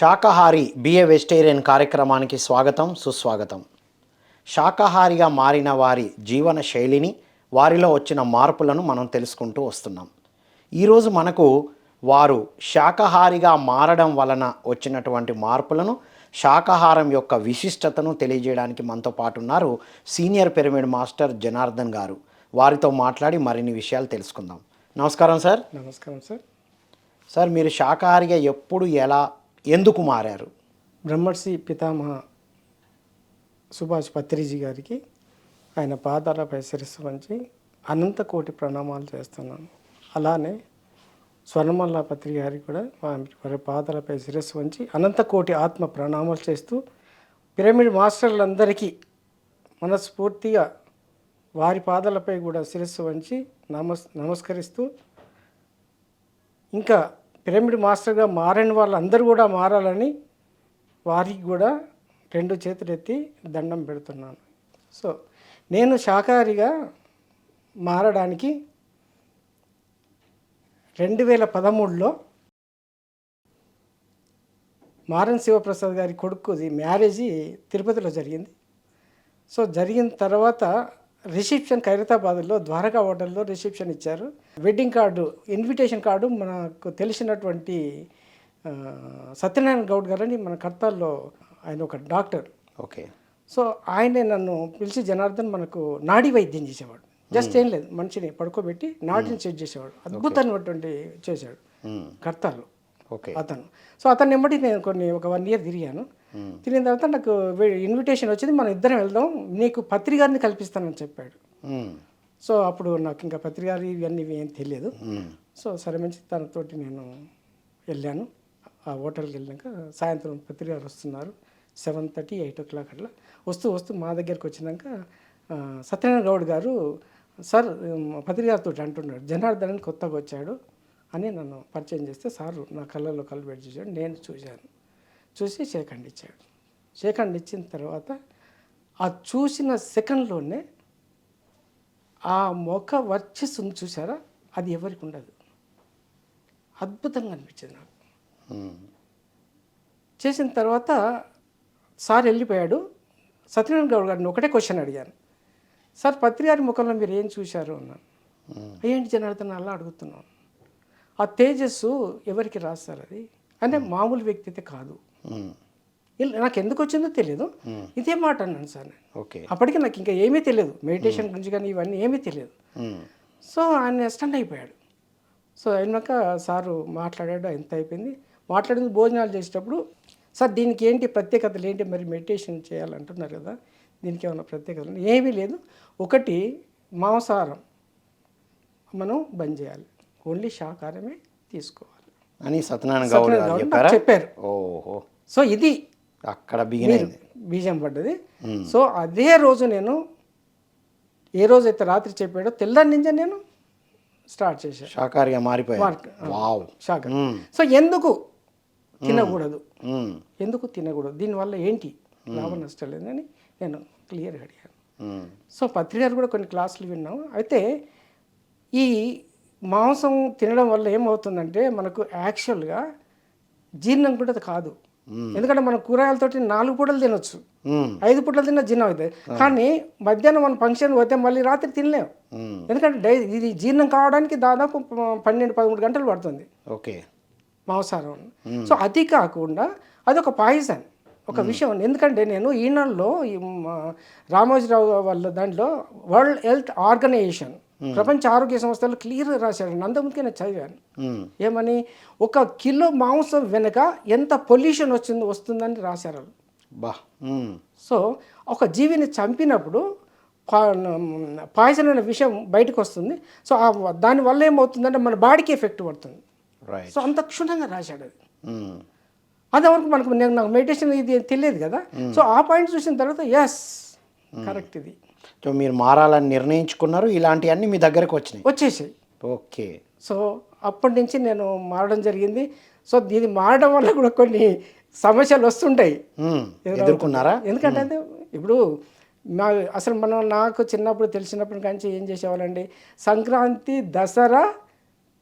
శాకాహారి be a vegetarian కార్యక్రమానికి స్వాగతం సుస్వాగతం. శాకాహారిగా మారిన వారి జీవన శైలిని వారిలో వచ్చిన మార్పులను మనం తెలుసుకుంటూ వస్తున్నాం. ఈరోజు మనకు వారు శాకాహారిగా మారడం వలన వచ్చినటువంటి మార్పులను శాకాహారం యొక్క విశిష్టతను తెలియజేయడానికి మనతో పాటు ఉన్నారు సీనియర్ పిరమిడ్ మాస్టర్ జనార్దన్ గారు. వారితో మాట్లాడి మరిన్ని విషయాలు తెలుసుకుందాం. నమస్కారం సార్. నమస్కారం సార్. సార్ మీరు శాకాహారిగా ఎప్పుడు ఎలా ఎందుకు మారారు? బ్రహ్మర్షి పితామహ సుభాష్ పత్రిజీ గారికి ఆయన పాదాలపై శిరస్సు వంచి అనంత కోటి ప్రణామాలు చేస్తున్నాను. అలానే స్వర్ణమల్ల పత్రి గారికి కూడా వారి పాదాలపై శిరస్సు వంచి అనంత కోటి ఆత్మ ప్రణామాలు చేస్తూ పిరమిడ్ మాస్టర్లందరికీ మనస్ఫూర్తిగా వారి పాదాలపై కూడా శిరస్సు వంచి నమస్ నమస్కరిస్తూ ఇంకా పిరమిడ్ మాస్టర్గా మారని వాళ్ళందరూ కూడా మారాలని వారికి కూడా రెండు చేతులు ఎత్తి దండం పెడుతున్నాను. సో నేను శాకాహారిగా మారడానికి రెండు వేల పదమూడులో మారన్ శివప్రసాద్ గారి కొడుకుది మ్యారేజీ తిరుపతిలో జరిగింది. సో జరిగిన తర్వాత రిసెప్షన్ ఖైరతాబాద్లో ద్వారకా హోటల్లో రిసెప్షన్ ఇచ్చారు. వెడ్డింగ్ కార్డు ఇన్విటేషన్ కార్డు మనకు తెలిసినటువంటి సత్యనారాయణ గౌడ్ గారని మన కర్తాల్లో ఆయన ఒక డాక్టర్. ఓకే. సో ఆయనే నన్ను పిలిచి జనార్దన్ మనకు నాడీ వైద్యం చేసేవాడు. జస్ట్ ఏం లేదు మనిషిని పడుకోబెట్టి నాడిని సెట్ చేసేవాడు. అద్భుతమైనటువంటి చేశాడు మ్మ్. ఓకే. అతను. సో అతన్ని ఎమ్మటి నేను కొన్ని ఒక వన్ ఇయర్ తిరిగాను. తిరిగిన తర్వాత నాకు ఇన్విటేషన్ వచ్చింది మనం ఇద్దరం వెళ్దాం నీకు పత్రికారిని కల్పిస్తానని చెప్పాడు. సో అప్పుడు నాకు ఇంకా పత్రికారి ఇవన్నీ ఏం తెలియదు. సో సరే మంచి తనతోటి నేను వెళ్ళాను. ఆ హోటల్కి వెళ్ళాక సాయంత్రం పత్రికారు వస్తున్నారు seven thirty eight o'clock అట్లా. వస్తూ వస్తూ మా దగ్గరికి వచ్చినాక సత్యనారాయణ గౌడ్ గారు సార్ పత్రికారితో అంటున్నాడు జనార్దన్ కొత్తగా వచ్చాడు అని నన్ను పరిచయం చేస్తే సారు నా కళ్ళల్లో కళ్ళు పెట్టి చూశాడు. నేను చూశాను. చూసి షేక్ హ్యాండ్ ఇచ్చాడు. హ్యాండ్ ఇచ్చిన తర్వాత ఆ చూసిన సెకండ్లోనే ఆ మొక్క వర్చస్సుని చూసారా అది ఎవరికి ఉండదు. అద్భుతంగా అనిపించింది నాకు. చేసిన తర్వాత సార్ వెళ్ళిపోయాడు. సత్యనారాయణ గౌడ్ గారిని ఒకటే క్వశ్చన్ అడిగాను. సార్ పత్రికారి ముఖంలో మీరు ఏం చూశారు? అన్నాను. ఏంటి జనార్దన్ అలా అడుగుతున్నాను ఆ తేజస్సు ఎవరికి రాస్తారు అది? అంటే మామూలు వ్యక్తి అయితే కాదు నాకు ఎందుకు వచ్చిందో తెలియదు ఇదే మాట అన్నాను సార్ నేను. ఓకే. అప్పటికి నాకు ఇంకా ఏమీ తెలియదు మెడిటేషన్ గురించి కానీ ఇవన్నీ ఏమీ తెలియదు. సో ఆయన స్టండ్ అయిపోయాడు. సో అయినాక సారు మాట్లాడాడు ఎంత అయిపోయింది? మాట్లాడింది భోజనాలు చేసేటప్పుడు సార్ దీనికి ఏంటి ప్రత్యేకతలు? ఏంటి మరి మెడిటేషన్ చేయాలంటున్నారు కదా? దీనికి ఏమైనా ప్రత్యేకతలు? ఉన్నాయా?" ఏమీ లేదు. ఒకటి మాంసాహారం. మనం బంద్ చేయాలి. ఓన్లీ శాకాహారమే తీసుకోవాలి. అని సత్యనారాయణ గౌడ్ చెప్పారా? ఓహో. సో ఇది అక్కడ బీజం పడ్డది. సో అదే రోజు నేను ఏ రోజైతే రాత్రి చెప్పాడో తెల్లారి నుంచే నేను స్టార్ట్ చేశాను శాఖ మ్మ్. సో ఎందుకు తినకూడదు. ఎందుకు తినకూడదు? దీనివల్ల ఏంటి? లాభ నష్టాలు ఏందని నేను క్లియర్గా అడిగాను. సో పత్రికలు కూడా కొన్ని క్లాసులు విన్నాం అయితే ఈ మాంసం తినడం వల్ల ఏమవుతుందంటే మనకు యాక్చువల్గా జీర్ణం కూడా అది కాదు. ఎందుకంటే మనం కూరగాయలతోటి నాలుగు పూటలు తినొచ్చు. ఐదు పూటలు తిన్న జీర్ణం అవుతుంది కానీ మధ్యాహ్నం మనం ఫంక్షన్ పోతే మళ్ళీ రాత్రి తినలేం. మ్మ్. ఎందుకంటే డై ఇది జీర్ణం కావడానికి దాదాపు పన్నెండు పదమూడు గంటలు పడుతుంది. ఓకే. మాంసాహారం. సో అది కాకుండా అది ఒక పాయిజన్ ఒక విషయం. ఎందుకంటే నేను ఈనాడులో ఈ మ- రామోజీరావు వాళ్ళ దాంట్లో వరల్డ్ హెల్త్ ఆర్గనైజేషన్ ప్రపంచ ఆరోగ్య సంస్థలు క్లియర్గా రాశాడు అంతకుముందుకే నేను చదివాను. మ్మ్. ఏమని? ఒక కిలో మాంసం వెనుక ఎంత పొల్యూషన్ వచ్చిందో వస్తుందని రాశారు. బా మ్మ్. సో ఒక జీవిని చంపినప్పుడు పాయిజన్ అనే విషయం బయటకు వస్తుంది. సో ఆ దానివల్ల ఏమవుతుందంటే మన బాడీకి ఎఫెక్ట్ పడుతుంది. సో అంత క్షుణ్ణంగా రాశాడు అది. అంతవరకు మనకు నేను నాకు మెడిటేషన్ ఇది తెలియదు కదా. సో ఆ పాయింట్ చూసిన తర్వాత ఎస్ కరెక్ట్ ఇది. సో మీరు మారాలని నిర్ణయించుకున్నారు. ఇలాంటివన్నీ మీ దగ్గరకు వచ్చినాయి. వచ్చేసాయి. ఓకే. సో అప్పటి నుంచి నేను మారడం జరిగింది. సో ఇది మారడం వల్ల కూడా కొన్ని సమస్యలు వస్తుంటాయి. ఎదుర్కొన్నారా? ఎందుకంటే అది ఇప్పుడు మా అసలు మనం నాకు చిన్నప్పుడు తెలిసినప్పటి నుంచి ఏం చేసేవాళ్ళండి? సంక్రాంతి దసరా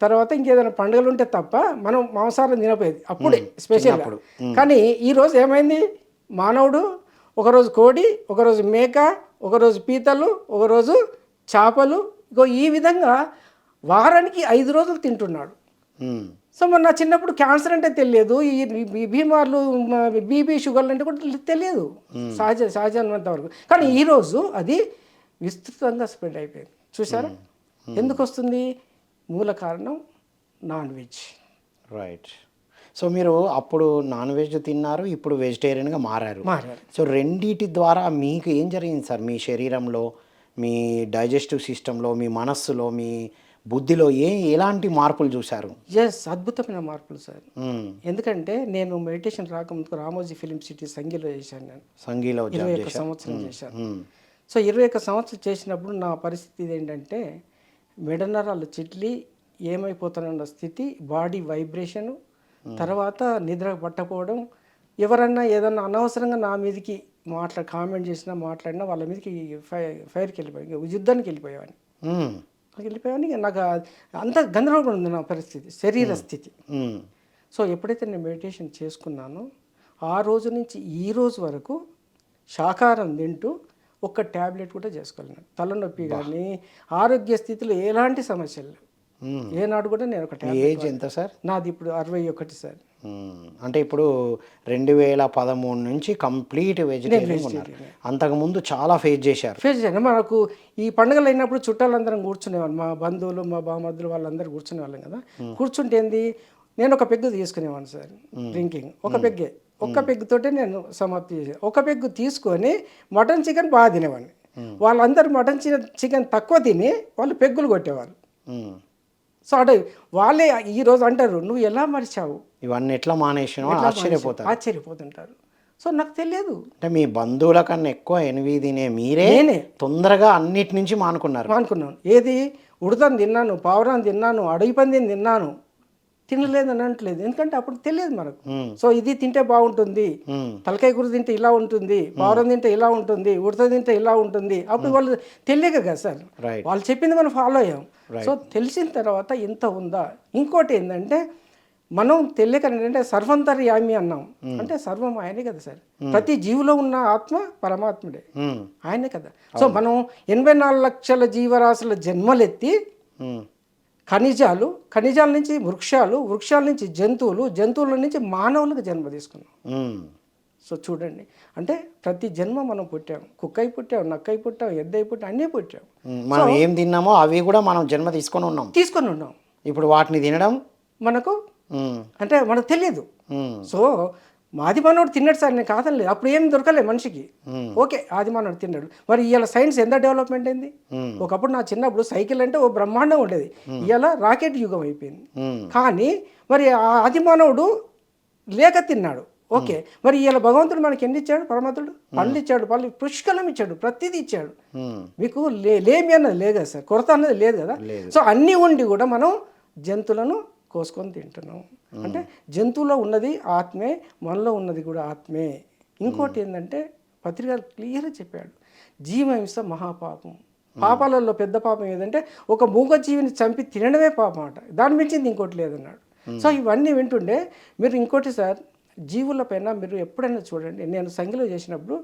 తర్వాత ఇంకేదైనా పండుగలు ఉంటే తప్ప మనం మాంసాహారం తినపోయేది అప్పుడే స్పెషల్. కానీ ఈరోజు ఏమైంది? మానవుడు ఒకరోజు కోడి ఒకరోజు మేక ఒకరోజు పీతలు ఒకరోజు చేపలు. ఇగో ఈ విధంగా వారానికి ఐదు రోజులు తింటున్నాడు. సో మరి నా చిన్నప్పుడు క్యాన్సర్ అంటే తెలియదు. ఈ ఈ బీమార్లు బీపీ షుగర్లు అంటే కూడా తెలియదు. సహజ సహజమైనంత వరకు. కానీ ఈరోజు అది విస్తృతంగా స్ప్రెడ్ అయిపోయింది. చూసారా ఎందుకు వస్తుంది? మూల కారణం నాన్ వెజ్. రైట్. సో మీరు అప్పుడు నాన్ వెజ్ తిన్నారు ఇప్పుడు వెజిటేరియన్గా మారారు. సో రెండిటి ద్వారా మీకు ఏం జరిగింది సార్? మీ శరీరంలో మీ డైజెస్టివ్ సిస్టంలో మీ మనస్సులో మీ బుద్ధిలో ఏ ఎలాంటి మార్పులు చూశారు? ఎస్ అద్భుతమైన మార్పులు సార్. ఎందుకంటే నేను మెడిటేషన్ రాకముందుకు రామోజీ ఫిలిం సిటీ సంగీలో చేశాను నేను. సంగీలో ఇరవై ఒక్క సంవత్సరం చేశాను. సో ఇరవై ఒక్క సంవత్సరం చేసినప్పుడు నా పరిస్థితి ఏంటంటే మెడనరాలు చిట్లి ఏమైపోతానన్న స్థితి బాడీ వైబ్రేషను తర్వాత నిద్ర పట్టకపోవడం ఎవరన్నా ఏదన్నా అనవసరంగా నా మీదకి మాట్లా కామెంట్ చేసినా మాట్లాడినా వాళ్ళ మీదకి ఫై ఫైర్కి వెళ్ళిపోయి యుద్ధానికి వెళ్ళిపోయేవాడిని. వెళ్ళిపోయావని నాకు అంత గందరగోళం ఉంది నా పరిస్థితి శరీర స్థితి. సో ఎప్పుడైతే నేను మెడిటేషన్ చేసుకున్నానో ఆ రోజు నుంచి ఈ రోజు వరకు శాకాహారం తింటూ ఒక్క ట్యాబ్లెట్ కూడా చేసుకోలేను తలనొప్పి కానీ ఆరోగ్య స్థితిలో ఎలాంటి సమస్యలు. ఏనాడు కూడా నేను ఒక ఏజ్ ఎంత సార్ నాది ఇప్పుడు అరవై ఒకటి సార్ అంటే ఇప్పుడు రెండు వేల పదమూడు నుంచి కంప్లీట్ వెజిటేరియన్ ఉన్నారు. అంతకుముందు చాలా ఫేస్ చేశారు. ఫేస్ చేయండి మనకు ఈ పండుగలు అయినప్పుడు చుట్టాలందరం కూర్చునేవాళ్ళం. మా బంధువులు మా బామద్దులు వాళ్ళందరూ కూర్చునే వాళ్ళం కదా కూర్చుంటే ఏంది? నేను ఒక పెగ్గు తీసుకునేవాడిని సార్ డ్రింకింగ్ ఒక పెగ్గే. ఒక్క పెగ్గుతోటే నేను సమాప్తి చేసాను ఒక పెగ్గు తీసుకొని మటన్ చికెన్ బాగా తినేవాడిని. వాళ్ళందరూ మటన్ చికెన్ తక్కువ తిని వాళ్ళు పెగ్గులు కొట్టేవాళ్ళు ఉమ్, సో అంటే వాళ్ళే ఈ రోజు అంటారు నువ్వు ఎలా మరిచావు? ఇవన్నీ ఎట్లా మానేసినా ఆశ్చర్యపోతారు. ఆశ్చర్యపోతుంటారు. సో నాకు తెలియదు. అంటే మీ బంధువుల కన్నా ఎక్కువ ఎనిమిది తినే మీరే తొందరగా అన్నిటి నుంచి మానుకున్నారు. అనుకున్నాను ఏది ఉడతను తిన్నాను పావురాన్ని తిన్నాను అడవి పందిని తిన్నాను తినలేదు అని అనట్లేదు. ఎందుకంటే అప్పుడు తెలియదు మనకు. సో ఇది తింటే బాగుంటుంది. తలకాయ కూర తింటే ఇలా ఉంటుంది. పావురం తింటే ఇలా ఉంటుంది. ఉడత తింటే ఇలా ఉంటుంది. అప్పుడు వాళ్ళు తెలియక కదా సార్. వాళ్ళు చెప్పింది మనం ఫాలో అయ్యాం. సో తెలిసిన తర్వాత ఇంత ఉందా? ఇంకోటి ఏంటంటే మనం తెలియక ఏంటంటే సర్వంతర్యామి అన్నాం. అంటే సర్వం ఆయనే కదా సార్. ప్రతి జీవిలో ఉన్న ఆత్మ పరమాత్ముడే. ఆయనే కదా. సో మనం ఎనభై నాలుగు లక్షల జీవరాశుల జన్మలెత్తి ఖనిజాలు ఖనిజాల నుంచి వృక్షాలు వృక్షాల నుంచి జంతువులు జంతువుల నుంచి మానవులకు జన్మ తీసుకున్నాం. సో చూడండి అంటే ప్రతి జన్మ మనం పుట్టాం. కుక్కై పుట్టాం నక్కై పుట్టాం ఎద్దై పుట్టాం అన్నీ పుట్టాం. మనం ఏం తిన్నామో అవి కూడా మనం జన్మ తీసుకొని ఉన్నాం. తీసుకొని ఉన్నాం. ఇప్పుడు వాటిని తినడం? మనకు అంటే మనకు తెలియదు. సో మానవుడు తిన్నాడు సార్ నేను కాదనలేదు. అప్పుడు ఏం దొరకలే మనిషికి. ఓకే ఆది తిన్నాడు. మరి ఇవాళ సైన్స్ ఎంత డెవలప్మెంట్ అయింది. ఒకప్పుడు నా చిన్నప్పుడు సైకిల్ అంటే ఓ బ్రహ్మాండం ఉండేది. ఇవాళ రాకెట్ యుగం అయిపోయింది. కానీ మరి ఆ ఆది మానవుడు లేక తిన్నాడు. ఓకే మరి ఇవాళ భగవంతుడు మనకి ఎన్ని ఇచ్చాడు? పరమాత్ముడు? పండ్లు ఇచ్చాడు పళ్ళు పుష్కలం ఇచ్చాడు ప్రతిదీ ఇచ్చాడు. మీకు లే లేమి అన్నది లేదు కదా సార్ కొరత అన్నది లేదు కదా? సో అన్నీ ఉండి కూడా మనం జంతువులను కోసుకొని తింటున్నాం. అంటే జంతువులో ఉన్నది ఆత్మే మనలో ఉన్నది కూడా ఆత్మే. ఇంకోటి ఏంటంటే పత్రిక క్లియర్గా చెప్పాడు. జీవహింస మహాపాపం. పాపాలలో పెద్ద పాపం ఏదంటే ఒక మూగజీవిని చంపి తినడమే పాపం అట. దాని మించింది ఇంకోటి లేదన్నాడు. సో ఇవన్నీ వింటుండే మీరు ఇంకోటి సార్ జీవుల పైన మీరు ఎప్పుడైనా చూడండి నేను సంగిలో చేసినప్పుడు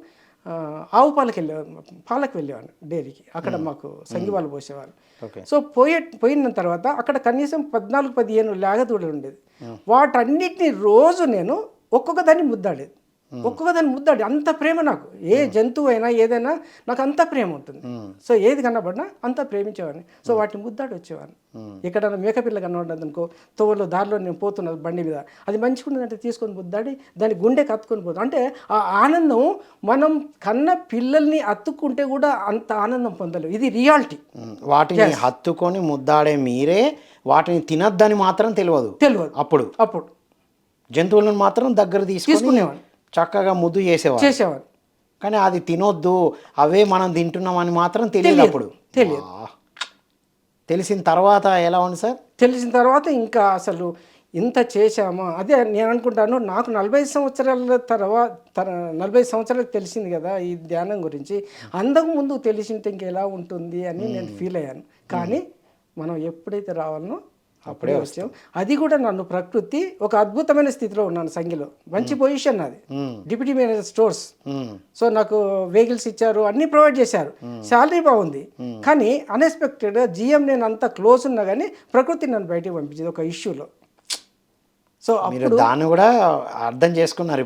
ఆవు పాలకు వెళ్ళేవాను పాలకు వెళ్ళేవాను డైరీకి. అక్కడ మాకు సంగి వాళ్ళు పోసేవారు. సో పోయే పోయిన తర్వాత అక్కడ కనీసం పద్నాలుగు పదిహేను లేగదూడలు ఉండేది. వాటన్నిటిని రోజు నేను ఒక్కొక్క దాన్ని ముద్దాడేది. ఒక్కొక్క దాన్ని ముద్దాడి. అంత ప్రేమ నాకు. ఏ జంతువు అయినా ఏదైనా నాకు అంత ప్రేమ ఉంటుంది. సో ఏది కనబడినా అంత ప్రేమించేవాడిని. సో వాటిని ముద్దాడి వచ్చేవాడిని. ఎక్కడైనా మేకపిల్ల కనబడ్డది అనుకో తోవలో దారిలో నేను పోతున్నా బండి మీద. అది మంచిగా ఉన్నదంటే తీసుకొని ముద్దాడి దాని గుండె కత్తుకొని పోతాం అంటే ఆ ఆనందం మనం కన్న పిల్లల్ని అత్తుకుంటే కూడా అంత ఆనందం పొందలేవు ఇది రియాలిటీ. వాటిని హత్తుకొని ముద్దాడే మీరే వాటిని తినద్దని మాత్రం తెలియదు. తెలియదు. అప్పుడు. అప్పుడు. జంతువులను మాత్రం దగ్గర తీసుకొని తీసుకునేవాడు చక్కగా ముద్దు చేసేవారు. చేసేవాడు కానీ అది తినొద్దు అవే మనం తింటున్నామని మాత్రం తెలియదు. అప్పుడు. తెలియదు. తెలిసిన తర్వాత ఎలా ఉంది సార్? తెలిసిన తర్వాత ఇంకా అసలు ఇంత చేశామా? అదే నేను అనుకుంటాను నాకు నలభై సంవత్సరాల తర్వాత నలభై సంవత్సరాలకు తెలిసింది కదా ఈ ధ్యానం గురించి. అంతకు ముందు తెలిసింటే ఇంకెలా ఉంటుంది అని నేను ఫీల్ అయ్యాను. కానీ మనం ఎప్పుడైతే రావాలనో అప్పుడే వచ్చాం. అది కూడా నన్ను ప్రకృతి ఒక అద్భుతమైన స్థితిలో ఉన్నాను సంఖ్యలో. మంచి పొజిషన్ నాది. Deputy manager stores. సో నాకు వెహికల్స్ ఇచ్చారు అన్ని ప్రొవైడ్ చేశారు. శాలరీ బాగుంది. కానీ అన్ఎక్స్పెక్టెడ్గా జిఎం నేను అంత క్లోజ్ ఉన్నా కానీ ప్రకృతి నన్ను బయటికి పంపించింది ఒక ఇష్యూలో సో మీరు దాన్ని కూడా అర్థం చేసుకున్నారు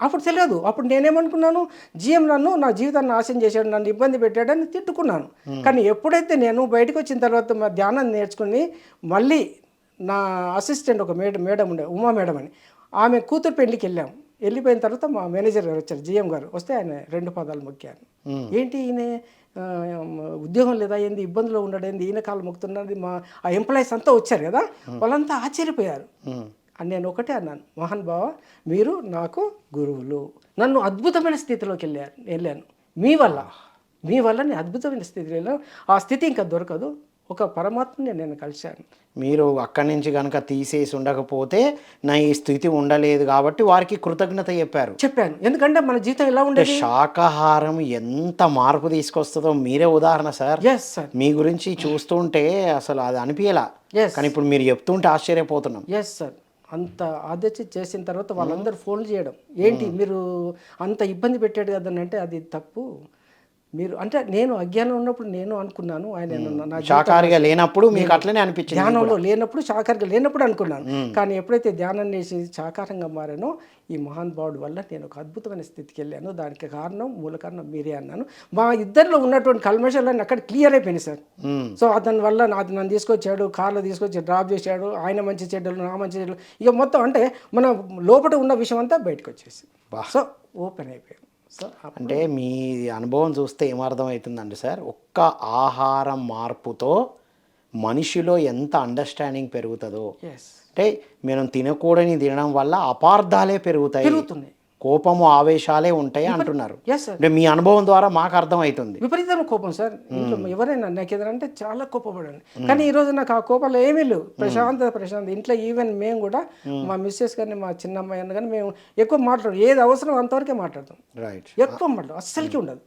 అప్పుడు తెలియదు. అప్పుడు నేనేమనుకున్నాను జిఎం నన్ను నా జీవితాన్ని నాశనం చేశాడు నన్ను ఇబ్బంది పెట్టాడని తిట్టుకున్నాను. కానీ ఎప్పుడైతే నేను బయటకు వచ్చిన తర్వాత మా ధ్యానం నేర్చుకుని మళ్ళీ నా అసిస్టెంట్ ఒక మేడం మేడం ఉండే ఉమా మేడం అని ఆమె కూతురు పెళ్ళికి వెళ్ళాం. వెళ్ళిపోయిన తర్వాత మా మేనేజర్ గారు వచ్చారు జిఎం గారు. వస్తే ఆయన రెండు పదాలు మొక్కాను ఏంటి ఈయన? ఉద్యోగం లేదా ఏంది? ఇబ్బందులో ఉండడేంది ఈయన కాలు మొక్కుతున్నది మా ఆ ఎంప్లాయీస్ అంతా వచ్చారు కదా? వాళ్ళంతా ఆశ్చర్యపోయారు. అని నేను ఒకటే అన్నాను. మోహన్ బావ మీరు నాకు గురువులు. నన్ను అద్భుతమైన స్థితిలోకి వెళ్ళాను వెళ్ళాను. మీ వల్ల మీ వల్ల నేను అద్భుతమైన స్థితిలో వెళ్ళాను. ఆ స్థితి ఇంకా దొరకదు. ఒక పరమాత్మని నేను కలిశాను. మీరు అక్కడి నుంచి కనుక తీసేసి ఉండకపోతే నా ఈ స్థితి ఉండలేదు కాబట్టి వారికి కృతజ్ఞత చెప్పారు. చెప్పాను. ఎందుకంటే మన జీవితం ఎలా ఉండేది? శాకాహారం ఎంత మార్పు తీసుకొస్తుందో మీరే ఉదాహరణ సార్. ఎస్ సార్ మీ గురించి చూస్తుంటే అసలు అది అనిపించలా ఎస్ కానీ ఇప్పుడు మీరు చెప్తుంటే ఆశ్చర్యపోతున్నాం. ఎస్ సార్ అంత ఆదర్శ చేసిన తర్వాత వాళ్ళందరూ ఫోన్లు చేయడం. ఏంటి? మీరు అంత ఇబ్బంది పెట్టాడు కదండి అంటే అది తప్పు. మీరు అంటే నేను అజ్ఞానం ఉన్నప్పుడు నేను అనుకున్నాను. ఆయన నా శాకాహారిగా లేనప్పుడు మీకు అట్లనే అనిపించింది ధ్యానంలో లేనప్పుడు శాకారంగా లేనప్పుడు అనుకున్నాను. కానీ ఎప్పుడైతే ధ్యానం చేసి శాకారంగా మారానో ఈ మహాన్ భావుడు వల్ల నేను ఒక అద్భుతమైన స్థితికి వెళ్ళాను. దానికి కారణం మూల కారణం మీరే అన్నాను. మా ఇద్దరిలో ఉన్నటువంటి కల్మషాలన్నీ అక్కడ క్లియర్ అయిపోయినాయి సార్. సో అతని వల్ల నాది నన్ను తీసుకొచ్చాడు కార్లో తీసుకొచ్చి డ్రాప్ చేశాడు ఆయన మంచి చెడ్డలు నా మంచి చెడ్డలు. ఇక మొత్తం అంటే మన లోపల ఉన్న విషయం అంతా బయటకు వచ్చేసి సో ఓపెన్ అయిపోయాను సో అంటే మీ అనుభవం చూస్తే ఏమర్థం అవుతుందండి సార్? ఒక్క ఆహారం మార్పుతో మనిషిలో ఎంత అండర్స్టాండింగ్ పెరుగుతుందో. అంటే మనం తినకూడని తినడం వల్ల అపార్థాలే పెరుగుతాయి. పెరుగుతున్నాయి. కోపము ఆవేశాలే ఉంటాయి అంటున్నారు. అంటే మీ అనుభవం ద్వారా మాకు అర్థం అవుతుంది విపరీతమైన కోపం సార్ ఇంట్లో ఎవరైనా నాకు ఏదంటే చాలా కోపపడాను కానీ ఈ రోజు నాకు ఆ కోపాలు ఏమీ లేవు. ప్రశాంత ప్రశాంత. ఇంట్లో ఈవెన్ మేము కూడా మా మిస్సెస్ కానీ మా చిన్న అమ్మాయి కానీ మేము ఎక్కువ మాట్లాడడం ఏది అవసరం అంతవరకే మాట్లాడతాం. రైట్ ఎక్కువ మాట్లాడడం అస్సలకి ఉండదు.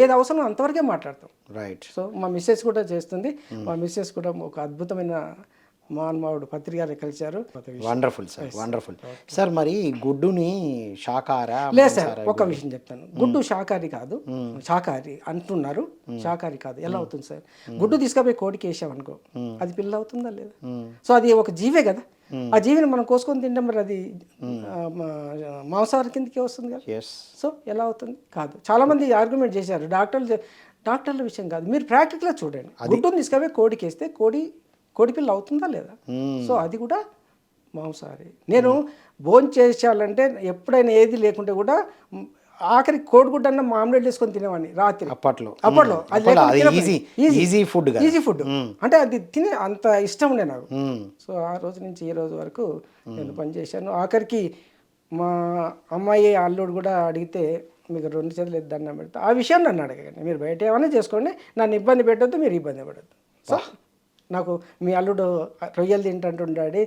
ఏది అవసరం అంతవరకే మాట్లాడతాం. రైట్ సో మా మిస్సెస్ కూడా చేస్తుంది. మా మిస్సెస్ కూడా ఒక అద్భుతమైన మానమావుడు పత్రికలు కలిశారు. వండర్ఫుల్ సార్ వండర్ఫుల్ సార్ మరి గుడ్డుని శాకాహార లేదు సార్ ఒక విషయం చెప్తాను. గుడ్డు శాకాహారి కాదు. శాకాహారి అంటున్నారు. శాకాహారి కాదు. ఎలా అవుతుంది సార్? గుడ్డు తీసుకుపోయి కోడికి వేసామనుకో అది పిల్ల అవుతుందా లేదా? సో అది ఒక జీవే కదా. ఆ జీవిని మనం కోసుకొని తింటాం మరి అది మాంసాహారం కిందకి వస్తుంది కదా. సో ఎలా అవుతుంది? కాదు. చాలా మంది ఆర్గ్యుమెంట్ చేశారు. డాక్టర్లు డాక్టర్ల విషయం కాదు. మీరు ప్రాక్టికల్గా చూడండి. గుడ్డుని తీసుకుపోయి కోడికి వేస్తే కోడి కోడి పిల్ల అవుతుందా లేదా? సో అది కూడా మాంసాహారి. నేను భోజనం చేసేయాలంటే ఎప్పుడైనా ఏది లేకుంటే కూడా ఆఖరి కోడిగుడ్డ అన్న ఆమ్లెట్ వేసుకొని తినేవాడిని రాత్రి. అప్పట్లో. అప్పట్లో. అది ఈజీ ఫుడ్ ఈజీ ఫుడ్ అంటే అది తినే అంత ఇష్టం ఉండే నాకు. సో ఆ రోజు నుంచి ఈ రోజు వరకు నేను పనిచేశాను ఆఖరికి మా అమ్మాయి అల్లుడు కూడా అడిగితే మీకు రెండు చేతులు దండం పెడతా. ఆ విషయం నన్ను అడగండి మీరు బయట ఏమైనా చేసుకోండి. నన్ను ఇబ్బంది పెట్టొద్దు మీరు ఇబ్బంది పడద్దు. సో నాకు మీ అల్లుడు రొయ్యలు తింటుంటాడు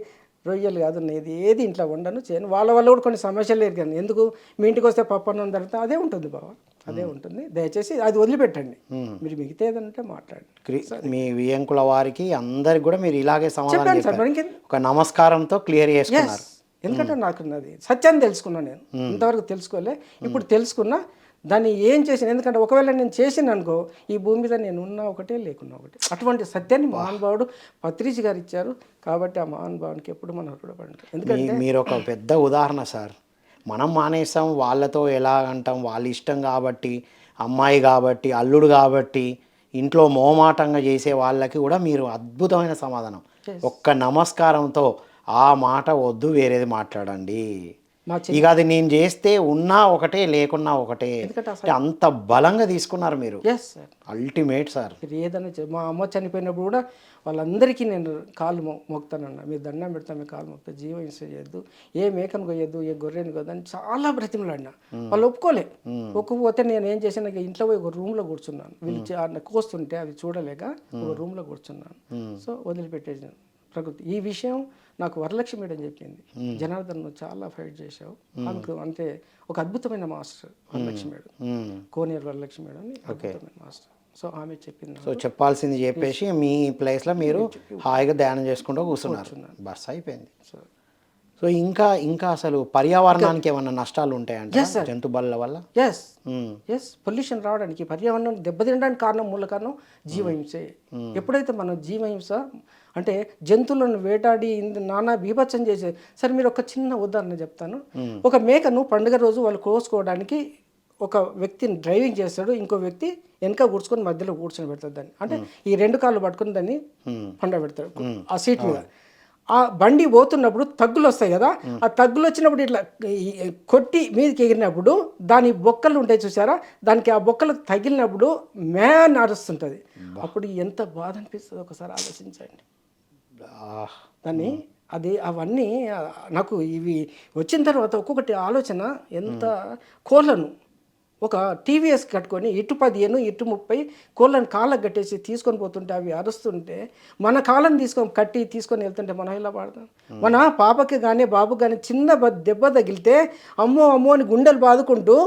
రొయ్యలు కాదు నేను ఏది ఇంట్లో వండను చేయను. వాళ్ళ వల్ల కూడా కొన్ని సమస్యలు ఎరిగాను ఎందుకు? మీ ఇంటికి వస్తే పప్పు అన్నం తర్వాత అదే ఉంటుంది బాబా అదే ఉంటుంది. దయచేసి అది వదిలిపెట్టండి. మీరు మిగతా ఏదంటే మాట్లాడండి మీ వియంకుల వారికి అందరికి కూడా మీరు ఇలాగే సమాధానం చెప్పారు. ఒక నమస్కారంతో క్లియర్ చేసుకున్నారు. ఎందుకంటే నాకు నాది సత్యాన్ని తెలుసుకున్నాను నేను. ఇంతవరకు తెలుసుకోలే. ఇప్పుడు తెలుసుకున్నా దాన్ని ఏం చేసిన? ఎందుకంటే ఒకవేళ నేను చేసిన అనుకో ఈ భూమి మీద నేను ఉన్నా ఒకటే లేకున్నా ఒకటే. అటువంటి సత్యాన్ని మహానుభావుడు పత్రిజి గారు ఇచ్చారు కాబట్టి ఆ మహానుభావునికి ఎప్పుడు మనం రుణపడి ఎందుకంటే మీరు ఒక పెద్ద ఉదాహరణ సార్. మనం మానేసాం వాళ్ళతో ఎలా అంటాం వాళ్ళ ఇష్టం కాబట్టి అమ్మాయి కాబట్టి అల్లుడు కాబట్టి ఇంట్లో మోమాటంగా చేసే వాళ్ళకి కూడా మీరు అద్భుతమైన సమాధానం. ఒక్క నమస్కారంతో ఆ మాట వద్దు వేరేది మాట్లాడండి. ఇక అది నేను చేస్తే ఉన్నా ఒకటే లేకున్నా ఒకటే. అంత బలంగా తీసుకున్నారు మీరు. ఎస్ సార్ అల్టిమేట్ సార్ ఏదైనా మా అమ్మ చనిపోయినప్పుడు కూడా వాళ్ళందరికీ నేను కాళ్ళు మొ మొక్తానన్న మీరు దండం పెడతా మీ కాళ్ళు మొక్తా జీవ హింస చేయొద్దు. ఏ మేకను కొయ్యొద్దు ఏ గొర్రెని కొయ్యొద్దు అని చాలా బ్రతిమలాడినా. వాళ్ళు ఒప్పుకోలే. ఒప్పుకోపోతే నేను ఏం చేశాను ఇంట్లో పోయి ఒక రూమ్లో కూర్చున్నాను. వీళ్ళు ఆడ కోస్తుంటే అవి చూడలేక ఒక రూమ్లో కూర్చున్నాను. సో వదిలిపెట్టేసాను ప్రకృతి ఈ విషయం నాకు వరలక్ష్మి మేడం చెప్పింది. జనార్దన్ నువ్వు చాలా ఫైట్ చేశావు. ఆమెకు అంటే ఒక అద్భుతమైన master Varalakshmi madam. Koneru Varalakshmi madam అని అద్భుతమైన మాస్టర్. సో ఆమె చెప్పింది సో చెప్పాల్సింది చెప్పేసి మీ ప్లేస్లో మీరు హాయిగా ధ్యానం చేసుకుంటూ కూర్చున్నారు. బస్ అయిపోయింది. సో సో ఇంకా ఇంకా అసలు పర్యావరణానికి ఏమన్నా నష్టాలు ఉంటాయంట జంతు బల్ల వల్ల? ఎస్. ఎస్ పొల్యూషన్ రావడానికి పర్యావరణం దెబ్బతినడానికి కారణం మూల కారణం జీవహింసే. ఎప్పుడైతే మనం జీవహింస అంటే జంతువులను వేటాడి నానా బీభత్సం చేసే సరే మీరు ఒక చిన్న ఉదాహరణ చెప్తాను. ఒక మేకను పండుగ రోజు వాళ్ళు కోసుకోవడానికి ఒక వ్యక్తిని డ్రైవింగ్ చేస్తాడు ఇంకో వ్యక్తి వెనక కూర్చుకొని మధ్యలో కూర్చొని పెడతాడు దాన్ని. అంటే ఈ రెండు కాళ్ళు పట్టుకొని దాన్ని పండ పెడతాడు. ఆ సీట్ మీద. ఆ బండి పోతున్నప్పుడు తగ్గులు వస్తాయి కదా ఆ తగ్గులు వచ్చినప్పుడు ఇట్లా కొట్టి మీదకి ఎగిరినప్పుడు దాని బొక్కలు ఉంటాయి చూసారా? దానికి ఆ బొక్కలు తగిలినప్పుడు మ్యాన్ అరుస్తుంటుంది. అప్పుడు ఎంత బాధ అనిపిస్తుంది ఒకసారి ఆలోచించండి. దాన్ని అది అవన్నీ నాకు ఇవి వచ్చిన తర్వాత ఒక్కొక్కటి ఆలోచన ఎంత కోళ్ళను. ఒక టీవీఎస్ కట్టుకొని ఇటు పదిహేను ఇటు ముప్పై కోళ్ళని కాళ్ళకు కట్టేసి తీసుకొని పోతుంటే అవి అరుస్తుంటే మన కాళ్ళని తీసుకొని కట్టి తీసుకొని వెళ్తుంటే మనం ఇలా పాడతాం మన పాపకి కానీ బాబుకి కానీ చిన్న దెబ్బ తగిలితే అమ్మో అమ్మో అని గుండెలు బాదుకుంటూ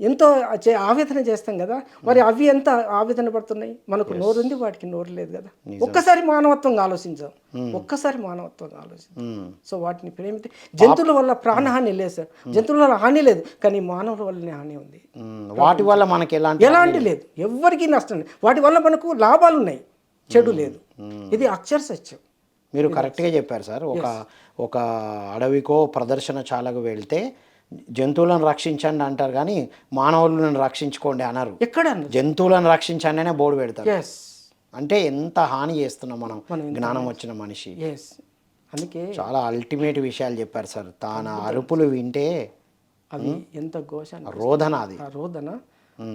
ఎంతో చే- ఆవేదన చేస్తాం కదా. మరి అవి ఎంత ఆవేదన పడుతున్నాయి? మనకు నోరు ఉంది వాటికి నోరు లేదు కదా. ఒక్కసారి మానవత్వంగా ఆలోచించాం. ఒక్కసారి మానవత్వంగా ఆలోచించాం. మ్మ్. సో వాటిని ప్రేమితే జంతువుల వల్ల ప్రాణహాని లేదు సార్ జంతువుల వల్ల హాని లేదు కానీ మానవుల వల్లనే హాని ఉంది. వాటి వల్ల మనకి ఎలాంటి ఎలాంటి లేదు? ఎవ్వరికీ నష్టం లేదు. వాటి వల్ల మనకు లాభాలు ఉన్నాయి. చెడు లేదు. ఇది అక్షర సత్యం మీరు కరెక్ట్గా చెప్పారు సార్. ఒక ఒక అడవికో ప్రదర్శనశాలకు వెళ్తే జంతువులను రక్షించండి అంటారు కానీ మానవులను రక్షించుకోండి అనరు. ఎక్కడ జంతువులను రక్షించండి అనే బోర్డు పెడతారు. ఎస్ అంటే ఎంత హాని చేస్తున్నాం మనం జ్ఞానం వచ్చిన మనిషి. ఎస్ అందుకే చాలా అల్టిమేట్ విషయాలు చెప్పారు సార్. తాన అరుపులు వింటే అవి ఎంత ఘోష రోదన అది. ఆ రోదన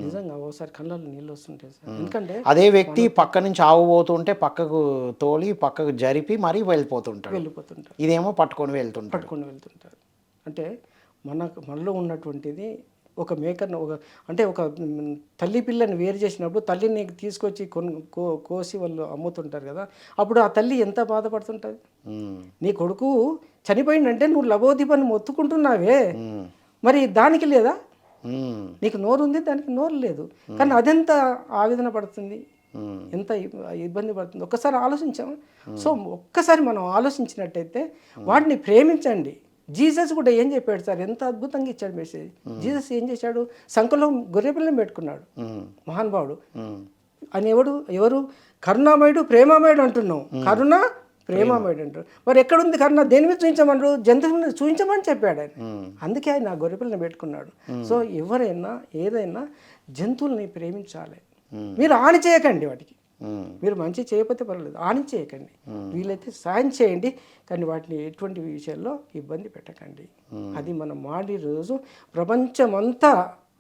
నిజంగా ఓసారి కళ్ళలో నీళ్ళు వస్తుంటాయి సార్. ఎందుకంటే అదే వ్యక్తి పక్క నుంచి ఆవు పోతుంటే పక్కకు తోలి పక్కకు జరిపి మరీ వెళ్ళిపోతుంటాడు. వెళ్ళిపోతుంటారు ఇదేమో పట్టుకొని వెళ్తుంటాడు. పట్టుకొని వెళ్తుంటారు అంటే మన మనలో ఉన్నటువంటిది ఒక మేకను ఒక అంటే ఒక తల్లి పిల్లని వేరు చేసినప్పుడు తల్లిని తీసుకొచ్చి కొను కో కోసి వాళ్ళు అమ్ముతుంటారు కదా అప్పుడు ఆ తల్లి ఎంత బాధపడుతుంటుంది. నీ కొడుకు చనిపోయిందంటే నువ్వు లబోదీపని మొత్తుకుంటున్నావే. మరి దానికి లేదా. నీకు నోరు ఉంది దానికి నోరు లేదు. కానీ అదెంత ఆవేదన పడుతుంది. ఎంత ఇబ్- ఇబ్బంది పడుతుంది? ఒక్కసారి ఆలోచించాము సో ఒక్కసారి మనం ఆలోచించినట్టయితే వాటిని ప్రేమించండి. జీసస్ కూడా ఏం చెప్పాడు సార్? ఎంత అద్భుతంగా ఇచ్చాడు మెసేజ్. జీసస్ ఏం చేశాడు? సంఖలో గొర్రెపిల్లని పెట్టుకున్నాడు. మహానుభావుడు. అని ఎవడు? ఎవరు? కరుణామయుడు ప్రేమామయుడు అంటున్నాం. కరుణ ప్రేమామయుడు అంటారు మరి ఎక్కడుంది కరుణ? దేని మీద చూపించమన్నారు జంతువుల మీద చూపించమని చెప్పాడు ఆయన. అందుకే ఆయన ఆ గొర్రెపిల్లని పెట్టుకున్నాడు. సో ఎవరైనా ఏదైనా జంతువుల్ని ప్రేమించాలి. మీరు హాని చేయకండి వాటికి. మీరు మంచి చేయకపోతే పర్వాలేదు. హాని చేయకండి. వీలైతే సాయం చేయండి. కానీ వాటిని ఎటువంటి విషయాల్లో ఇబ్బంది పెట్టకండి. అది మన మాడి రోజు ప్రపంచమంతా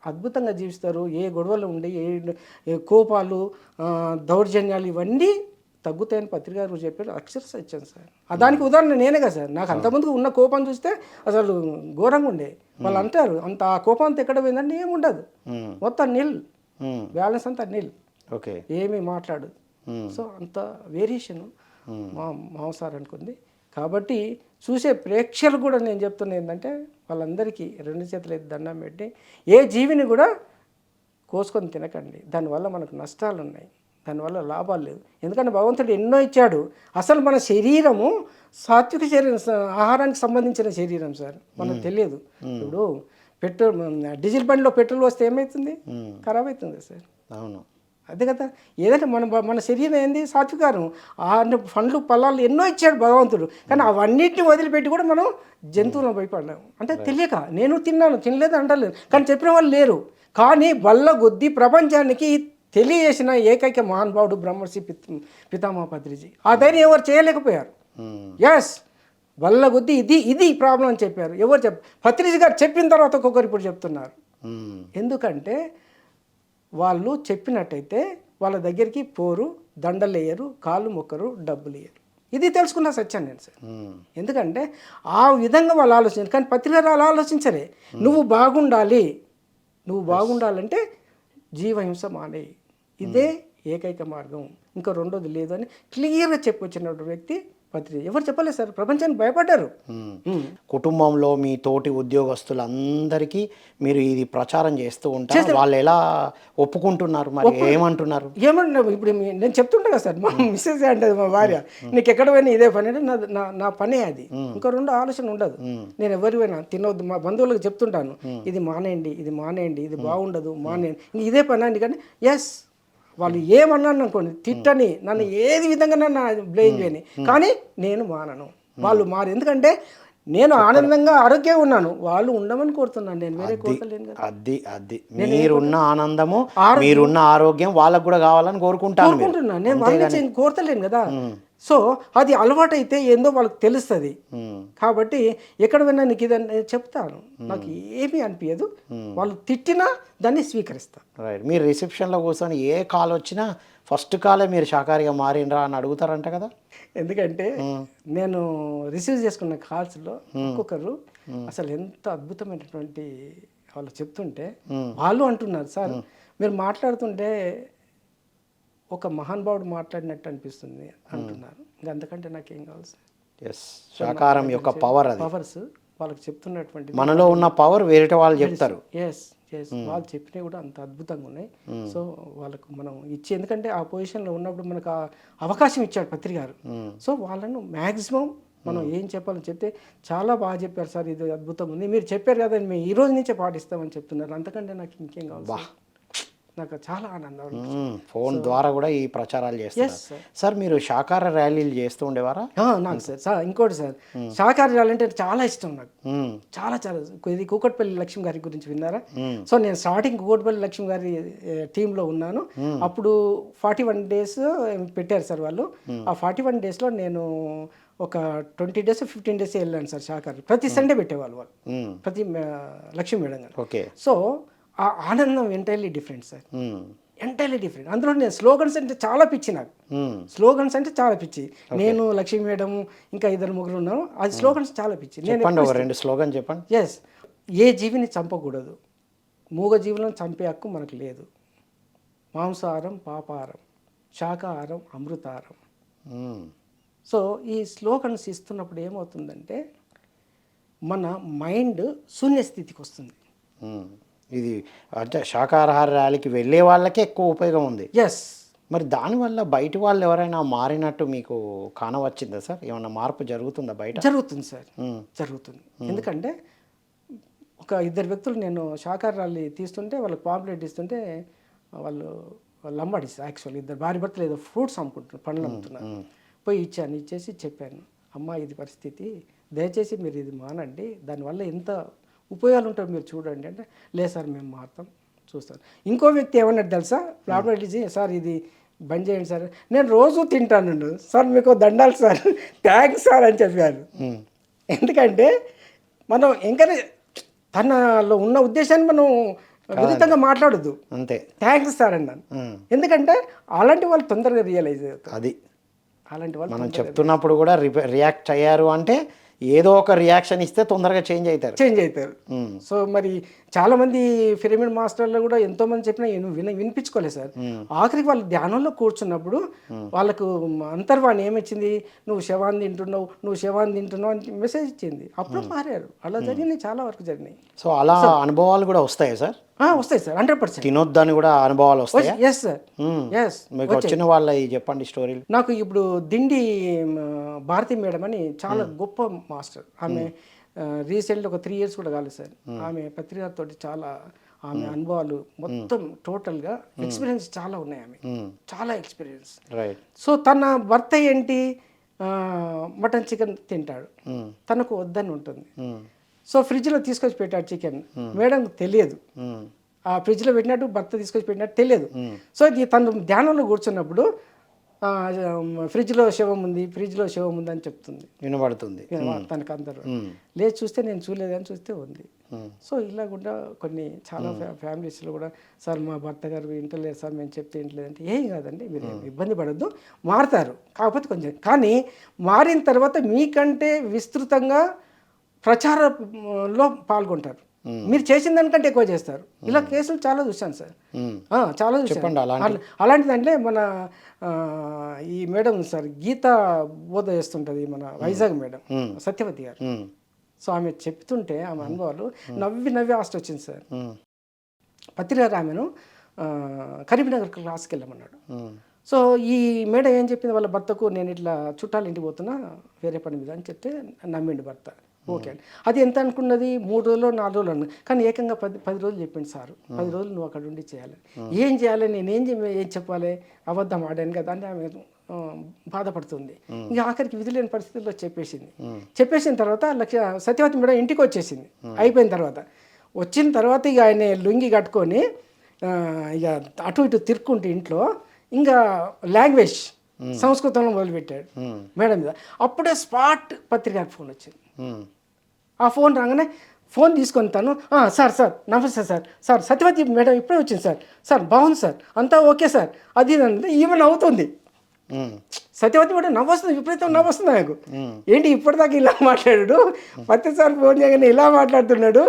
అద్భుతంగా జీవిస్తారు. ఏ గొడవలు ఉండి ఏ కోపాలు దౌర్జన్యాలు ఇవన్నీ తగ్గుతాయని పత్రిక గారు చెప్పారు. అక్షర సత్యం సార్. దానికి ఉదాహరణ నేనే కదా సార్. నాకు అంతకుముందు ఉన్న కోపం చూస్తే అసలు ఘోరంగా ఉండే. వాళ్ళు అంటారు అంత ఆ కోపం అంతా ఎక్కడ పోయిందంటే ఏముండదు. మొత్తం నిల్. బ్యాలెన్స్ అంతా నిల్ ఓకే. ఏమీ మాట్లాడు సో అంత వేరియేషన్ మా మాంసార్ అనుకుంది. కాబట్టి చూసే ప్రేక్షకులు కూడా నేను చెప్తున్నా ఏంటంటే వాళ్ళందరికీ రెండు చేతులు ఎత్తి దండం పెట్టి ఏ జీవిని కూడా కోసుకొని తినకండి. దానివల్ల మనకు నష్టాలు ఉన్నాయి. దానివల్ల లాభాలు లేవు. ఎందుకంటే భగవంతుడు ఎన్నో ఇచ్చాడు. అసలు మన శరీరము సాత్విక శరీరం ఆహారానికి సంబంధించిన శరీరం సార్. మనకు తెలియదు. ఇప్పుడు పెట్రోల్ డీజిల్ బండిలో పెట్రోల్ వస్తే ఏమవుతుంది ఖరాబ్ అవుతుంది సార్. అవును. అదే కదా? ఏదంటే మన మన శరీరం ఏంది? సాత్వికారం ఆ పండ్లు పొలాలు ఎన్నో ఇచ్చాడు భగవంతుడు. కానీ అవన్నిటిని వదిలిపెట్టి కూడా మనం జంతువులను భయపడ్డాము అంటే తెలియక నేను తిన్నాను తినలేదు అంటలేదు. కానీ చెప్పిన వాళ్ళు లేరు. కానీ బల్ల కొద్ది ప్రపంచానికి తెలియజేసిన ఏకైక మహానుభావుడు బ్రహ్మర్షి పిత్ పితామహ పత్రిజీ. ఆ ధైర్యం ఎవరు చేయలేకపోయారు. ఎస్ వల్ల కొద్దీ ఇది ఇది ప్రాబ్లం అని చెప్పారు. ఎవరు చెప్ పత్రిజీ గారు చెప్పిన తర్వాత ఒక్కొక్కరు ఇప్పుడు చెప్తున్నారు. మ్మ్. ఎందుకంటే వాళ్ళు చెప్పినట్టయితే వాళ్ళ దగ్గరికి పోరు దండలేయరు కాళ్ళు మొక్కరు డబ్బులు ఇయ్యరు. ఇది తెలుసుకున్న సత్యం నేను సార్. ఎందుకంటే ఆ విధంగా వాళ్ళు ఆలోచించారు కానీ పత్రికలు అలా ఆలోచించరే నువ్వు బాగుండాలి. నువ్వు బాగుండాలంటే జీవహింస మానేయి ఇదే ఏకైక మార్గం. ఇంకా రెండోది లేదు అని క్లియర్గా చెప్పొచ్చినటువంటి వ్యక్తి ఎవరు చెప్పలేదు సార్? ప్రపంచానికి భయపడ్డారు. కుటుంబంలో మీ తోటి ఉద్యోగస్తులందరికీ మీరు ఇది ప్రచారం చేస్తూ ఉంటారు. వాళ్ళు ఎలా ఒప్పుకుంటున్నారు మరి? ఏమంటున్నారు? ఏమన్నా ఇప్పుడు నేను చెప్తుంటా కదా సార్ మా మిస్సెస్ అంటే మా భార్య నీకు ఎక్కడ పోయినా ఇదే పని అంటే నా- నా పనే అది. ఇంకో రెండు ఆలోచన ఉండదు. నేను ఎవరి పోయినా తినొద్దు. మా బంధువులకు చెప్తుంటాను ఇది మానేయండి ఇది మానేయండి ఇది బాగుండదు మానేయండి ఇదే పని అండి కానీ ఎస్ వాళ్ళు ఏమన్నాను అనుకోండి తిట్టని నన్ను ఏది విధంగా నన్ను బ్లేమ్ చేయని. కానీ నేను మానను. వాళ్ళు మారు. ఎందుకంటే నేను ఆనందంగా ఆరోగ్యంగా ఉన్నాను. వాళ్ళు ఉండమని కోరుతున్నాను. నేను వేరే కోరలేను కదా. అది అది. మీరున్న ఆనందము మీరున్న ఆరోగ్యం వాళ్ళకు కూడా కావాలని కోరుకుంటాను కోరుకుంటున్నాను. నేను వాళ్ళ నుంచి ఏం కోరతలేను కదా. సో అది అలవాటైతే ఏందో వాళ్ళకి తెలుస్తుంది. కాబట్టి ఎక్కడ పోయినా నీకు ఇదని చెప్తాను. నాకు ఏమీ అనిపించదు వాళ్ళు తిట్టినా దాన్ని స్వీకరిస్తా రైట్. మీరు రిసెప్షన్లో కూర్చొని ఏ కాల్ వచ్చినా ఫస్ట్ కాలే మీరు శాకాహారిగా మారినరా అని అడుగుతారంట కదా? ఎందుకంటే నేను రిసీవ్ చేసుకున్న కాల్స్లో ఒక్కొక్కరు అసలు ఎంత అద్భుతమైనటువంటి వాళ్ళు చెప్తుంటే వాళ్ళు అంటున్నారు సార్ మీరు మాట్లాడుతుంటే ఒక మహానుభావుడు మాట్లాడినట్టు అనిపిస్తుంది అంటున్నారు. ఇంకా అంతకంటే నాకేం కావాలి సార్? ఎస్ యొక్క పవర్ పవర్స్ వాళ్ళకి చెప్తున్నటువంటి మనలో ఉన్న పవర్ వేరే వాళ్ళు చెప్తారు. ఎస్ ఎస్ వాళ్ళు చెప్పినవి కూడా అంత అద్భుతంగా ఉన్నాయి. సో వాళ్ళకు మనం ఇచ్చి ఎందుకంటే ఆ పొజిషన్లో ఉన్నప్పుడు మనకు ఆ అవకాశం ఇచ్చాడు పత్రి గారు. సో వాళ్ళను మ్యాక్సిమం మనం ఏం చెప్పాలని చెప్తే చాలా బాగా చెప్పారు సార్ ఇది అద్భుతం ఉంది. మీరు చెప్పారు కదా మేము ఈ రోజు నుంచే పాటిస్తామని చెప్తున్నారు. అంతకంటే నాకు ఇంకేం కావాలి? నాకు చాలా ఆనందం. ఫోన్ ద్వారా కూడా ఈ ప్రచారాలు చేస్తారు. సార్ మీరు శాకాహార ర్యాలీలు చేస్తూ ఉండేవారా? నాకు సార్. సార్ ఇంకోటి సార్. శాకాహారి చేయాలంటే చాలా ఇష్టం నాకు. చాలా చాలా. ఇది కూకట్పల్లి లక్ష్మి గారి గురించి విన్నారా? సో నేను స్టార్టింగ్ కూకట్పల్లి లక్ష్మి గారి టీంలో ఉన్నాను. అప్పుడు ఫార్టీ వన్ డేస్ పెట్టారు సార్ వాళ్ళు. ఆ ఫార్టీ వన్ డేస్లో నేను ఒక ట్వంటీ డేస్ ఫిఫ్టీన్ డేస్ వెళ్ళాను సార్ శాఖారి ప్రతి సండే పెట్టేవాళ్ళు వాళ్ళు. ప్రతి లక్ష్మీ మేడం గారు. ఓకే. సో ఆ ఆనందం entirely different sir. Entirely different అందులో నేను స్లోగన్స్ అంటే చాలా పిచ్చి నాకు. స్లోగన్స్ అంటే చాలా పిచ్చి. నేను లక్ష్మీ మేడం ఇంకా ఇద్దరు ముగ్గురు ఉన్నాను అది స్లోగన్స్ చాలా పిచ్చి. నేను రెండు స్లోగన్ చెప్పండి. ఎస్ ఏ జీవిని చంపకూడదు. మూగ జీవులను చంపే హక్కు మనకు లేదు. మాంసాహారం పాపాహారం శాకాహారం అమృతాహారం. మ్మ్. సో ఈ స్లోగన్స్ ఇస్తున్నప్పుడు ఏమవుతుందంటే మన మైండ్ శూన్యస్థితికి వస్తుంది. మ్మ్. ఇది అంటే శాకాహార ర్యాలీకి వెళ్ళే వాళ్ళకే ఎక్కువ ఉపయోగం ఉంది. ఎస్ మరి దానివల్ల బయట వాళ్ళు ఎవరైనా మారినట్టు మీకు కానవచ్చిందా సార్? ఏమన్నా మార్పు జరుగుతుందా బయట? జరుగుతుంది సార్. జరుగుతుంది. ఎందుకంటే ఒక ఇద్దరు వ్యక్తులు నేను శాకాహార ర్యాలీ తీస్తుంటే వాళ్ళకి పాంప్లెట్ ఇస్తుంటే వాళ్ళు వాళ్ళు అమ్మాడి యాక్చువల్ ఇద్దరు భార్య భర్తలు ఏదో ఫ్రూట్స్ అమ్ముకుంటున్నారు పండ్లు అమ్ముతున్నారు. పోయి ఇచ్చాను ఇచ్చేసి చెప్పాను. అమ్మ ఇది పరిస్థితి దయచేసి మీరు ఇది మానండి. దానివల్ల ఎంత ఉపయోగాలు ఉంటాయో మీరు చూడండి అంటే లేదు సార్ మేము మారుతాం చూస్తాను. ఇంకో వ్యక్తి ఏమన్నాడు తెలుసా? పాంప్లెట్ ఇచ్చి సార్ ఇది బంద్ చేయండి సార్. నేను రోజు తింటాను సార్ మీకు దండాలి సార్. థ్యాంక్స్ సార్ అని చెప్పారు. ఎందుకంటే మనం ఎంకరేజ్ తనలో ఉన్న ఉద్దేశాన్ని మనం విరుద్ధంగా మాట్లాడద్దు. అంతే. థ్యాంక్స్ సార్ అన్నాను. ఎందుకంటే అలాంటి వాళ్ళు తొందరగా రియలైజ్ అవుతారు. అది. అలాంటి వాళ్ళు మనం చెప్తున్నప్పుడు కూడా రియాక్ట్ అయ్యారు అంటే ఏదో ఒక రియాక్షన్ ఇస్తే తొందరగా చేంజ్ అవుతారు చేంజ్ అవుతారు. సో మరి చాలా మంది పిరమిడ్ మాస్టర్లు కూడా ఎంతో మంది చెప్పినా నేను విన వినిపించుకోలేదు సార్. ఆఖరికి వాళ్ళు ధ్యానంలో కూర్చున్నప్పుడు వాళ్ళకు అంతర్వాణి ఏమిచ్చింది? నువ్వు శవాన్ని తింటున్నావు నువ్వు శవాన్ని తింటున్నావు అని మెసేజ్ ఇచ్చింది. అప్పుడు మారారు. అలా జరిగినాయి చాలా వరకు జరిగినాయి. సో అలా అనుభవాలు కూడా వస్తాయి సార్? వస్తాయి సార్ హండ్రెడ్ పర్సెంట్ తినొద్దని కూడా అనుభవాలు వస్తాయా? Yes sir. ఎస్ మీకు వచ్చిన వాళ్ళ చెప్పండి స్టోరీలు. నాకు ఇప్పుడు దిండి భారతి మేడం అని చాలా గొప్ప మాస్టర్. ఆమె రీసెంట్ ఒక త్రీ ఇయర్స్ కూడా కాలేదు సార్. ఆమె పత్రికతో చాలా ఆమె అనుభవాలు మొత్తం టోటల్గా ఎక్స్పీరియన్స్ చాలా ఉన్నాయి ఆమె. చాలా ఎక్స్పీరియన్స్ సో తన భర్త ఏంటి? మటన్ చికెన్ తింటాడు. తనకు వద్దని ఉంటుంది. సో ఫ్రిడ్జ్లో తీసుకొచ్చి పెట్టాడు చికెన్ మేడం తెలియదు. ఆ ఫ్రిడ్జ్లో పెట్టినట్టు భర్త తీసుకొచ్చి పెట్టినట్టు తెలియదు. సో ఇది తను ధ్యానంలో కూర్చున్నప్పుడు ఫ్రిడ్జ్లో శవం ఉంది ఫ్రిడ్జ్లో శవం ఉంది అని చెప్తుంది. వినబడుతుంది. తనకు అందరూ లేదు చూస్తే నేను చూడలేదని చూస్తే ఉంది. సో ఇలా కూడా కొన్ని చాలా ఫ్యా ఫ్యామిలీస్లో కూడా సార్ మా భర్త గారు వింటలేరు సార్ మేము చెప్తే వింటలేదంటే ఏం కాదండి మీరు ఇబ్బంది పడద్దు మారుతారు కాకపోతే కొంచెం కానీ మారిన తర్వాత మీకంటే విస్తృతంగా ప్రచారంలో పాల్గొంటారు. మీరు చేసిన దానికంటే ఎక్కువ చేస్తారు. ఇలా కేసులు చాలా చూశాను సార్. చాలా చూశాను. చెప్పండి అలాంటి అలా- అలాంటిదంటే మన ఈ మేడం సార్ గీత బోధ చేస్తుంటుంది మన వైజాగ్ మేడం సత్యవతి గారు. సో ఆమె చెప్తుంటే ఆమె అనుభవాలు నవ్వి నవ్వి ఆస్ట్ వచ్చింది సార్. మ్మ్. పత్రిక ఆమెను కరీంనగర్ క్లాస్కి వెళ్ళమన్నాడు. సో ఈ మేడం ఏం చెప్పింది? వాళ్ళ భర్తకు నేను ఇట్లా చుట్టాలు ఇంటికి పోతున్నా వేరే పని మీద అని చెప్తే నమ్మిండు భర్త. ఓకే అండి. అది ఎంత అనుకున్నది? మూడు రోజులు నాలుగు రోజులు అన్న. కానీ ఏకంగా పది పది రోజులు చెప్పింది సారు. పది రోజులు నువ్వు అక్కడ ఉండి చేయాలి. ఏం చేయాలి? నేను ఏం చెప్పాలి? అబద్ధం ఆడాను కదా అని ఆమె బాధపడుతుంది. ఇంకా ఆఖరికి విధి లేని పరిస్థితుల్లో చెప్పేసింది. చెప్పేసిన తర్వాత లక్ష సత్యవతి మేడం ఇంటికి వచ్చేసింది. అయిపోయిన తర్వాత. వచ్చిన తర్వాత ఇక ఆయన లుంగి కట్టుకొని ఇక అటు ఇటు తిరుక్కుంటూ ఇంట్లో ఇంకా లాంగ్వేజ్ సంస్కృతంలో మొదలుపెట్టాడు. మేడం మీద. అప్పుడే స్పాట్ పత్రికకు ఫోన్ వచ్చింది. ఆ ఫోన్ రాగానే ఫోన్ తీసుకొని తను "ఆ, sir sir namaste sir sir Satyavathi madam ఇప్పుడే వచ్చింది సార్ సార్ బాగుంది సార్ అంతా ఓకే సార్ అది నవ్వుతుంది. మ్మ్. సత్యవతి మేడం నవ్వొస్తుంది విపరీతం నవ్వొస్తుంది నాకు. ఏంటి ఇప్పటిదాకా ఇలా మాట్లాడాడు? ప్రతిసారి ఫోన్ చేయగానే ఇలా మాట్లాడుతున్నాడు?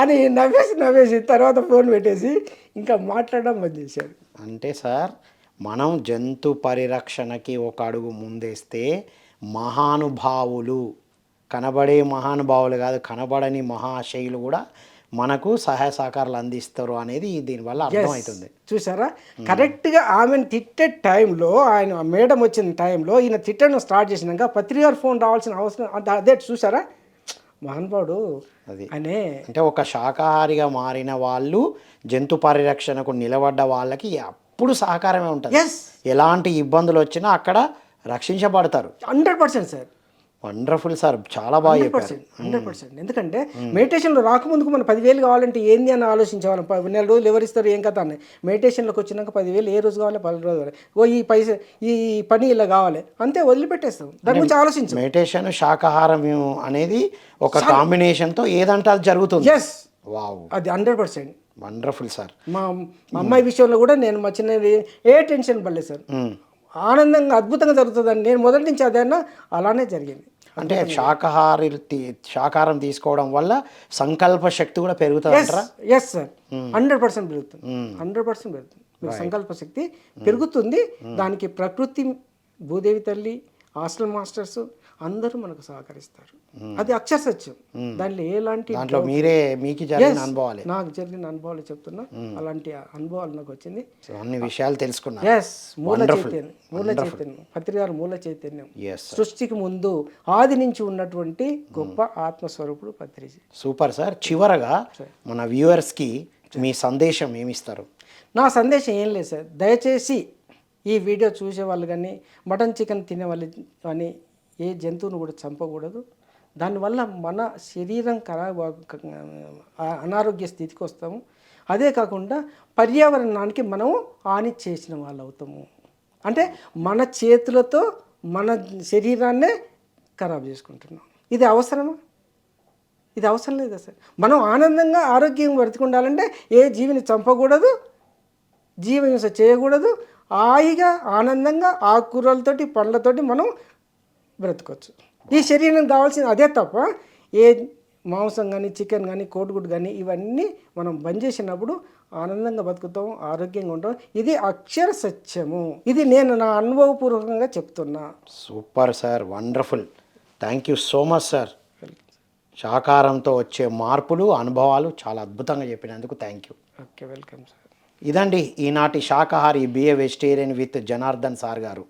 అని నవ్వేసి నవ్వేసి తర్వాత ఫోన్ పెట్టేసి ఇంకా మాట్లాడడం బంద్ చేశాడు. అంటే సార్ మనం జంతు పరిరక్షణకి ఒక అడుగు ముందేస్తే మహానుభావులు కనబడే మహానుభావులు కాదు కనబడని మహాశైలు కూడా మనకు సహాయ సహకారాలు అందిస్తారు అనేది దీనివల్ల అర్థమవుతుంది. చూసారా కరెక్ట్గా ఆమెను తిట్టే టైంలో ఆయన మేడం వచ్చిన టైంలో ఈయన తిట్టడం స్టార్ట్ చేసినాక పత్రిక ఫోన్ రావాల్సిన అవసరం అద- చూసారా మహానుభావుడు అది. అనే అంటే ఒక శాకాహారిగా మారిన వాళ్ళు జంతు పరిరక్షణకు నిలబడ్డ వాళ్ళకి అప్పుడు సహకారమే ఉంటుంది. ఎలాంటి ఇబ్బందులు వచ్చినా అక్కడ రక్షించబడతారు. Hundred percent sir. Wonderful sir చాలా బాగా చెప్పారు. Percent hundred percent. ఎందుకంటే మెడిటేషన్లో రాకముందుకు మనం పదివేలు కావాలంటే ఏంది అని ఆలోచించేవాళ్ళం. నెల రోజులు ఎవరిస్తారు ఏం కథ అని. మెడిటేషన్లోకి వచ్చినాక పదివేలు ఏ రోజు కావాలి పది రోజు కావాలి ఓ ఈ పైస ఈ పని ఇలా కావాలి. అంతే వదిలిపెట్టేస్తాం. దాని గురించి ఆలోచించాం. మెడిటేషన్ శాకాహారం అనేది ఒక కాంబినేషన్తో ఏదంటే అది జరుగుతుంది? Yes wow. అది హండ్రెడ్ పర్సెంట్. Wonderful sir. మా అమ్మాయి విషయంలో కూడా నేను మా చిన్నది ఏ టెన్షన్ పడలేదు సార్. ఆనందంగా అద్భుతంగా జరుగుతుందని నేను మొదటి నుంచి అదన్నా అలానే జరిగింది. అంటే శాకాహారి శాకాహారం తీసుకోవడం వల్ల సంకల్ప శక్తి కూడా పెరుగుతుంది అంటారా ఎస్ సార్ హండ్రెడ్ పర్సెంట్ పెరుగుతుంది. హండ్రెడ్ పర్సెంట్ పెరుగుతుంది. సంకల్ప శక్తి పెరుగుతుంది. దానికి ప్రకృతి భూదేవి తల్లి హాస్టల్ మాస్టర్స్ అందరూ మనకు సహకరిస్తారు. అది అక్షర సత్యం దాంట్లో ఎలాంటి దాంట్లో మీరే మీకు జరిగిన అనుభవాలే. నాకు జరిగిన అనుభవాలు చెప్తున్నా. అలాంటి అనుభవాలు నాకు వచ్చింది. అన్ని విషయాలు తెలుసుకున్నారు. ఎస్ మూల చైతన్యం. మూల చైతన్యం. పత్రికారు మూల చైతన్యం. సృష్టికి ముందు ఆది నుంచి ఉన్నటువంటి గొప్ప ఆత్మస్వరూపుడు పత్రిక సూపర్ సార్ చివరగా మన వ్యూవర్స్కి మీ సందేశం ఏమిస్తారు? నా సందేశం ఏం లేదు సార్ దయచేసి ఈ వీడియో చూసే వాళ్ళు కానీ మటన్ చికెన్ తినే వాళ్ళు కానీ ఏ జంతువును కూడా చంపకూడదు. దానివల్ల మన శరీరం ఖరాబ్ అనారోగ్య స్థితికి వస్తాము. అదే కాకుండా పర్యావరణానికి మనము హాని చేసిన వాళ్ళు అవుతాము అంటే మన చేతులతో మన శరీరాన్నే ఖరాబ్ చేసుకుంటున్నాం. ఇది అవసరమా? ఇది అవసరం లేదు అసలు మనం ఆనందంగా ఆరోగ్యం బ్రతికుండాలంటే ఏ జీవిని చంపకూడదు జీవహింస చేయకూడదు. హాయిగా ఆనందంగా ఆకుకూరలతోటి పండ్లతోటి మనం బ్రతకొచ్చు. ఈ శరీరం కావాల్సింది అదే తప్ప ఏ మాంసం కానీ చికెన్ కానీ కోడిగుడ్డు కానీ ఇవన్నీ మనం బంద్ చేసినప్పుడు ఆనందంగా బతుకుతాం ఆరోగ్యంగా ఉంటాం. ఇది అక్షర సత్యము. ఇది నేను నా అనుభవపూర్వకంగా చెప్తున్నా. Super sir wonderful. Thank you so much sir. శాకాహారంతో వచ్చే మార్పులు అనుభవాలు చాలా అద్భుతంగా చెప్పినందుకు thank you. Okay welcome sir. ఇదండి ఈనాటి శాకాహారి be a vegetarian with Janardhan sir గారు.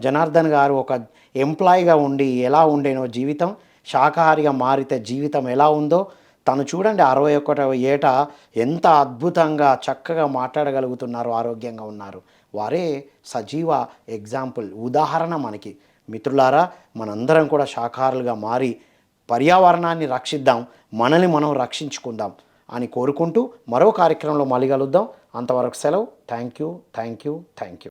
జనార్దన్ గారు ఒక ఎంప్లాయీగా ఉండి ఎలా ఉండేనో జీవితం శాకాహారిగా మారితే జీవితం ఎలా ఉందో తను చూడండి అరవై ఒకటవ ఏట ఎంత అద్భుతంగా చక్కగా మాట్లాడగలుగుతున్నారు ఆరోగ్యంగా ఉన్నారు. వారే సజీవ ఎగ్జాంపుల్ ఉదాహరణ మనకి. మిత్రులారా మనందరం కూడా శాకాహారులుగా మారి పర్యావరణాన్ని రక్షిద్దాం మనల్ని మనం రక్షించుకుందాం అని కోరుకుంటూ మరో కార్యక్రమంలో మళ్ళీ కలుద్దాం. అంతవరకు సెలవు. Thank you thank you thank you